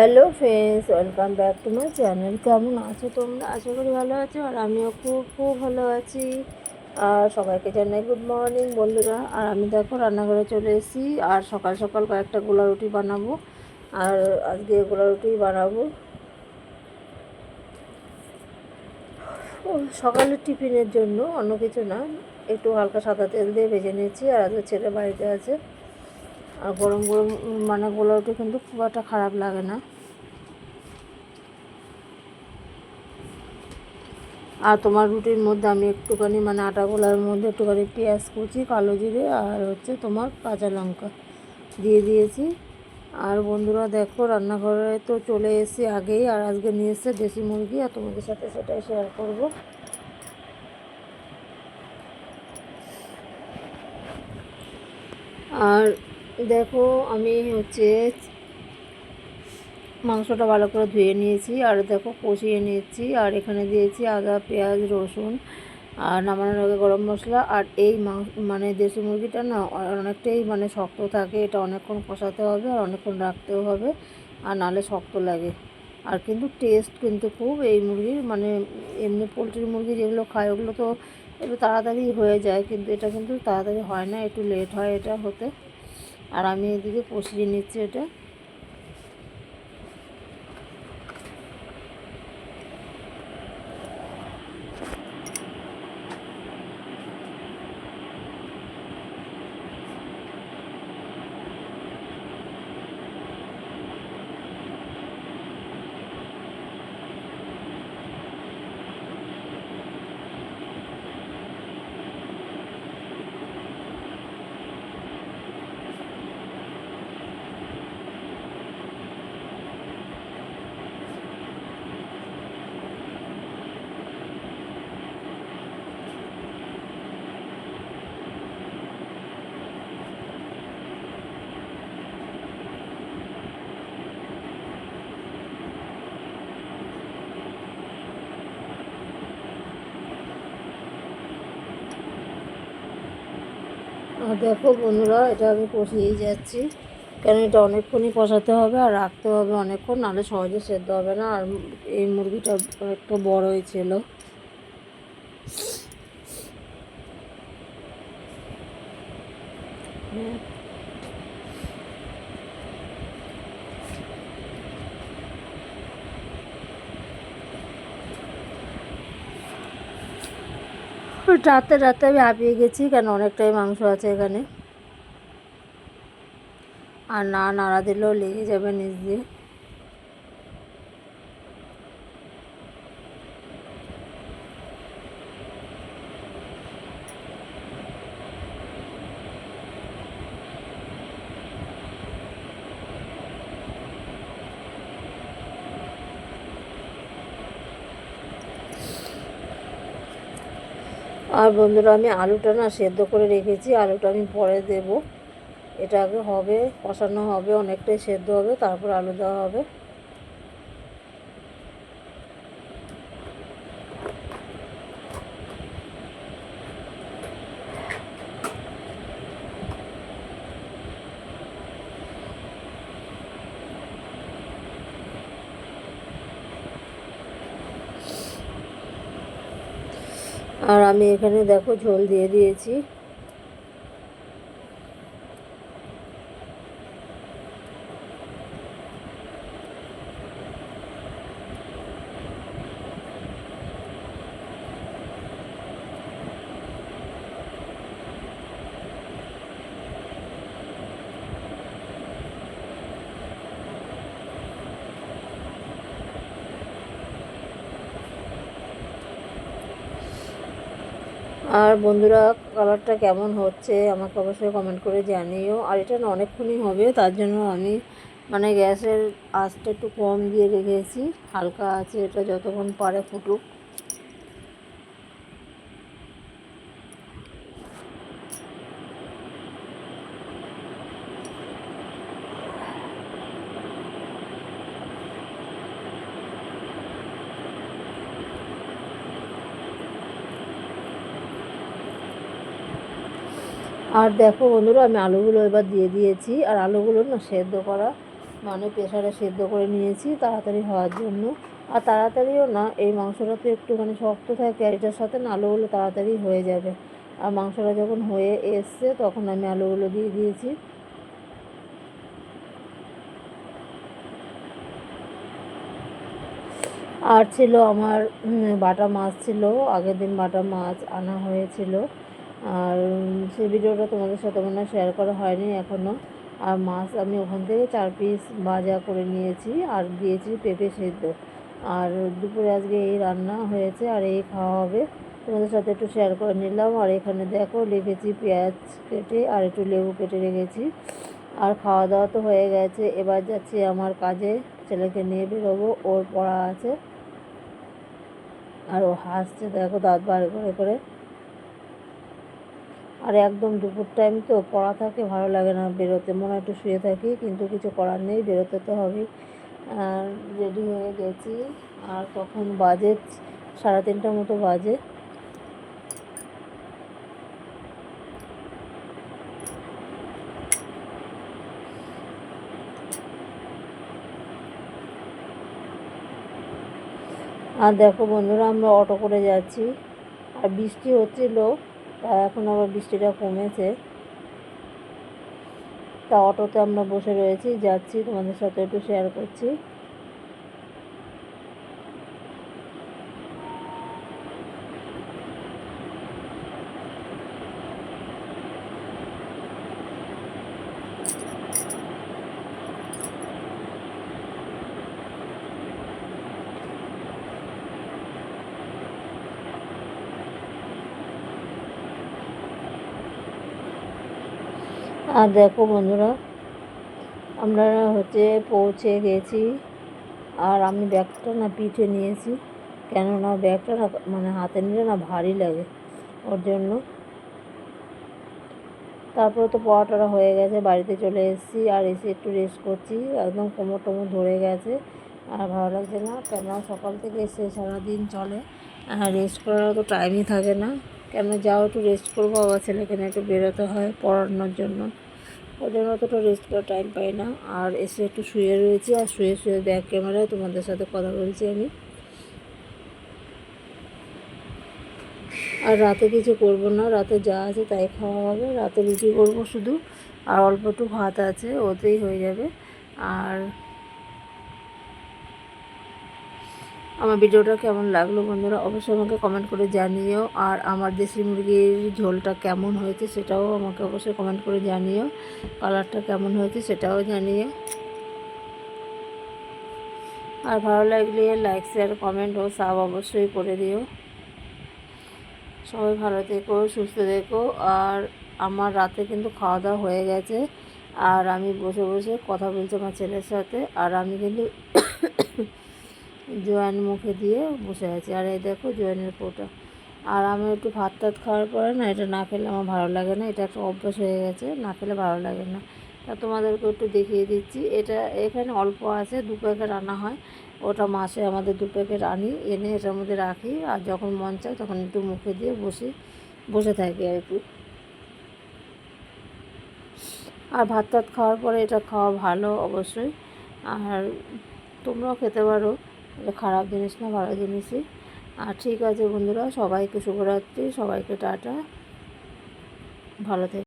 Hello friends welcome back to my channel কেমন আছো তোমরা? আশা করি ভালো আছো আর আমিও খুব খুব ভালো আছি। আর সবাইকে জানাই গুড মর্নিং বন্ধুরা। আর আমি দেখো রান্নাঘরে চলে এসেছি। আর সকাল সকাল কয়েকটা গোলা রুটি বানাবো। আর আজকে গোলা রুটি বানাবো। সকালের টিফিনের জন্য অন্য কিছু না। একটু হালকা সাদা তেল দিয়ে ভেজে নিয়েছি। আর আজকে ছেলে বাড়িতে আছে। আর গরম গরম মানে গোলা রুটি কিন্তু খুব একটা খারাপ লাগে না। আর তোমার রুটির মধ্যে আমি একটুখানি মানে আটা গোলার মধ্যে একটুখানি পেঁয়াজ কুচি, কালো জিরে আর হচ্ছে তোমার কাঁচা লঙ্কা দিয়ে দিয়েছি। আর বন্ধুরা দেখো, রান্নাঘরে তো চলে এসেছি আগেই, আর আজকে নিয়ে এসছে দেশি মুরগি, আর তোমাদের সাথে সেটাই শেয়ার করব। আর দেখো, আমি হচ্ছে মাংসটা ভালো করে ধুয়ে নিয়েছি, আর দেখো কষিয়ে নিয়েছি আর এখানে দিয়েছি আদা, পেঁয়াজ, রসুন, আর নামানোর আগে গরম মশলা, আর এই মাংস মানে দেশি মুরগিটা না অনেকটাই মানে শক্ত থাকে, এটা অনেকক্ষণ কষাতে হবে আর অনেকক্ষণ রাখতেও হবে, আর নালে শক্ত লাগে। আর কিন্তু টেস্ট কিন্তু খুব, এই মুরগির মানে এমনি পোলট্রির মুরগি যেগুলো খায়, ওগুলো তো একটু তাড়াতাড়ি হয়ে যায়, কিন্তু এটা কিন্তু তাড়াতাড়ি হয় না, একটু লেট হয় এটা হতে। আর আমি এদিকে কষিয়ে নিচ্ছি এটা। আর দেখো বন্ধুরা, এটা আমি কষিয়েই যাচ্ছি। কেন এটা অনেকক্ষণই কষাতে হবে আর রাখতে হবে অনেকক্ষণ, নাহলে সহজে সেদ্ধ হবে না। আর এই মুরগিটা একটু বড়ই ছিল। রাতে রাতে আমি হাঁপিয়ে গেছি কেন? অনেকটাই মাংস আছে এখানে। আর না, নাড়া দিলেও লেগে যাবে নিজ দিয়ে। আর বন্ধুরা, আমি আলুটা না সেদ্ধ করে রেখেছি। আলুটা আমি পরে দেব। এটা আগে হবে, কষানো হবে, অনেকটাই সেদ্ধ হবে, তারপর আলু দেওয়া হবে। আর আমি এখানে দেখো ঝোল দিয়ে দিয়েছি। আর বন্ধুরা কালারটা কেমন হচ্ছে আমাকে অবশ্যই কমেন্ট করে জানিও। আর এটা না অনেকক্ষণই হবে, তার জন্য আমি মানে গ্যাসের আঁচটা একটু কম দিয়ে রেখেছি। হালকা আছে এটা যতক্ষণ পারে ফুটুক। আর দেখো বন্ধুরা, আমি আলুগুলো এবার দিয়ে দিয়েছি। আর আলুগুলো না সেদ্ধ করা মানে প্রেশারে সেদ্ধ করে নিয়েছি তাড়াতাড়ি হওয়ার জন্য। আর তাড়াতাড়িও না, এই মাংসটা তো একটুখানি শক্ত থাকে, আর এটার সাথে না আলুগুলো তাড়াতাড়ি হয়ে যাবে। আর মাংসটা যখন হয়ে এসছে, তখন আমি আলুগুলো দিয়ে দিয়েছি। আর ছিল আমার বাটা মাছ ছিল, আগের দিন বাটা মাছ আনা হয়েছিল। আর সেই ভিডিওটা তোমাদের সাথে মনে শেয়ার করা হয়নি এখনও আর মাছ আমি ওখান থেকে চার পিস ভাজা করে নিয়েছি আর দিয়েছি পেঁপে সেদ্ধ। আর দুপুরে আজকে এই রান্না হয়েছে আর এই খাওয়া হবে। তোমাদের সাথে একটু শেয়ার করে নিলাম। আর এখানে দেখো লিখেছি পেঁয়াজ কেটে আর একটু লেবু কেটে রেখেছি। আর খাওয়া দাওয়া তো হয়ে গেছে। এবার যাচ্ছি আমার কাজে। ছেলেকে নিয়ে বেরোবো। ওর পড়া আছে। আর ও হাসছে। দেখো দাঁত বার করে করে। আর একদম দুপুর টাইম তো পড়া থাকে, ভালো লাগে না বেরোতে, মনে একটু শুয়ে থাকি, কিন্তু কিছু করার নেই, বেরোতে তো হবেই। আর রেডি হয়ে গেছি, আর তখন বাজে সাড়ে তিনটার মতো বাজে। আর দেখো বন্ধুরা, আমরা অটো করে যাচ্ছি। আর বৃষ্টি হচ্ছিল। তা এখন আবার বৃষ্টিটা কমেছে। তা অটোতে আমরা বসে রয়েছি, যাচ্ছি, তোমাদের সাথে একটু শেয়ার করছি। আর দেখো বন্ধুরা, আমরা হচ্ছে পৌঁছে গেছি। আর আমি ব্যাগটা না পিঠে নিয়েছি, কেননা ব্যাগটা না মানে হাতে নিলে না ভারী লাগে ওর জন্য। তারপরে তো পড়াটা হয়ে গেছে, বাড়িতে চলে এসেছি আর এসে একটু রেস্ট করছি। একদম কোমর টোমর ধরে গেছে। আর ভালো লাগছে না, কেননা সকাল থেকে এসে সারাদিন চলে। আর রেস্ট করার তো টাইমই থাকে না। কেন যাও একটু রেস্ট করব, আবার ছেলেকে একটু বেরোতে হয় পড়ানোর জন্য। ওই মতোটা রেস্ট করার টাইম পাই না। আর এসে একটু শুয়ে রয়েছি, আর শুয়ে শুয়ে ব্যাক ক্যামেরায় তোমাদের সাথে কথা বলছি আমি। আর রাতে কিছু করব না, রাতে যা আছে তাই খাওয়া হবে, রাতে রুটি করব শুধু। আর অল্প একটু ভাত আছে, ওতেই হয়ে যাবে। আর আমার ভিডিওটা কেমন লাগল বন্ধুরা? অবশ্যই আমাকে কমেন্ট করে জানিও। আর আমার দেশি মুরগির ঝোলটা কেমন হয়েছে সেটাও আমাকে অবশ্যই কমেন্ট করে জানিও। কালারটা কেমন হয়েছে সেটাও জানিও। আর ভালো লাগলে লাইক শেয়ার কমেন্ট ও সাব অবশ্যই করে দিও। সবাই ভালো থেকো, সুস্থ থেকো। আর আমার রাতে কিন্তু খাওয়া দাওয়া হয়ে গেছে। আর আমি বসে বসে কথা বলছি আমার ছেলের সাথে। আর আমি কিন্তু জোয়ান মুখে দিয়ে বসে আছি। আর এই দেখো জোয়ানের পোটা। আর আমি একটু ভাত টাত খাওয়ার পরে না, এটা না খেলে আমার ভালো লাগে না। এটা একটা অভ্যাস হয়ে গেছে, না খেলে ভালো লাগে না। তা তোমাদেরকে একটু দেখিয়ে দিচ্ছি। এটা এখানে অল্প আছে, দু প্যাকেট আনা হয়। ওটা মাসে আমাদের দু প্যাকেট আনি, এনে এটার মধ্যে রাখি। আর যখন মন চায় তখন একটু মুখে দিয়ে বসি, বসে থাকি আর একটু আর ভাত টাত খাওয়ার পরে এটা খাওয়া ভালো অবশ্যই। আর তোমরাও খেতে পারো। এটা খারাপ জিনিস না, ভালো জিনিসই। আর ঠিক আছে বন্ধুরা, সবাইকে শুভরাত্রি, সবাইকে টাটা। ভালো থেকে।